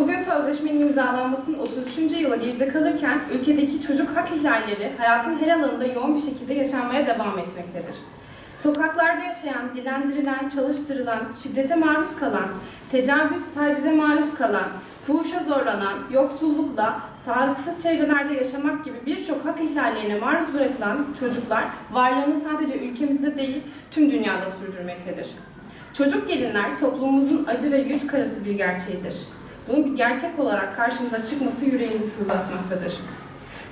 Bugün sözleşmenin imzalanmasının 33. yıla geride kalırken ülkedeki çocuk hak ihlalleri hayatın her alanında yoğun bir şekilde yaşanmaya devam etmektedir. Sokaklarda yaşayan, dilendirilen, çalıştırılan, şiddete maruz kalan, tecavüz, tacize maruz kalan, fuhuşa zorlanan, yoksullukla, sağlıksız çevrelerde yaşamak gibi birçok hak ihlallerine maruz bırakılan çocuklar varlığını sadece ülkemizde değil tüm dünyada sürdürmektedir. Çocuk gelinler toplumumuzun acı ve yüz karası bir gerçeğidir. Bunun bir gerçek olarak karşımıza çıkması yüreğimizi sızlatmaktadır.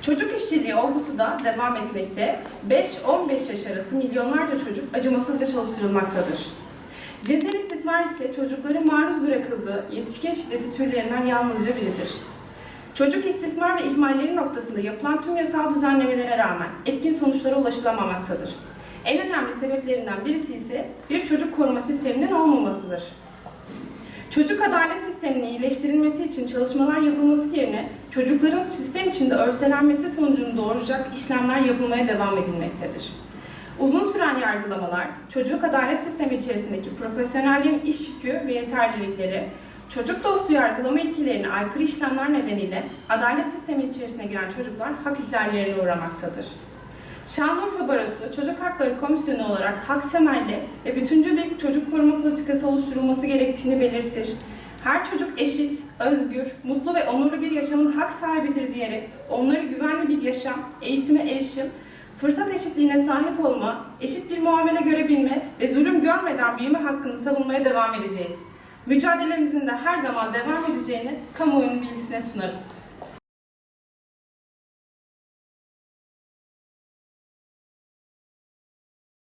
Çocuk işçiliği olgusu da devam etmekte. 5-15 yaş arası milyonlarca çocuk acımasızca çalıştırılmaktadır. Cinsel istismar ise çocukların maruz bırakıldığı yetişkin şiddeti türlerinden yalnızca biridir. Çocuk istismar ve ihmalleri noktasında yapılan tüm yasal düzenlemelere rağmen etkin sonuçlara ulaşılamamaktadır. En önemli sebeplerinden birisi ise bir çocuk koruma sisteminin olmamasıdır. Çocuk adalet sisteminin iyileştirilmesi için çalışmalar yapılması yerine çocukların sistem içinde örselenmesi sonucunu doğuracak işlemler yapılmaya devam edilmektedir. Uzun süren yargılamalar, çocuk adalet sistemi içerisindeki profesyonellerin iş yükü ve yeterlilikleri, çocuk dostu yargılama ilkelerine aykırı işlemler nedeniyle adalet sistemi içerisine giren çocuklar hak ihlallerine uğramaktadır. Şanlıurfa Barosu Çocuk Hakları Komisyonu olarak hak temelli ve bütüncül bir çocuk koruma politikası oluşturulması gerektiğini belirtir. Her çocuk eşit, özgür, mutlu ve onurlu bir yaşamın hak sahibidir diyerek onları güvenli bir yaşam, eğitime erişim, fırsat eşitliğine sahip olma, eşit bir muamele görebilme ve zulüm görmeden büyüme hakkını savunmaya devam edeceğiz. Mücadelemizin de her zaman devam edeceğini kamuoyunun bilgisine sunarız.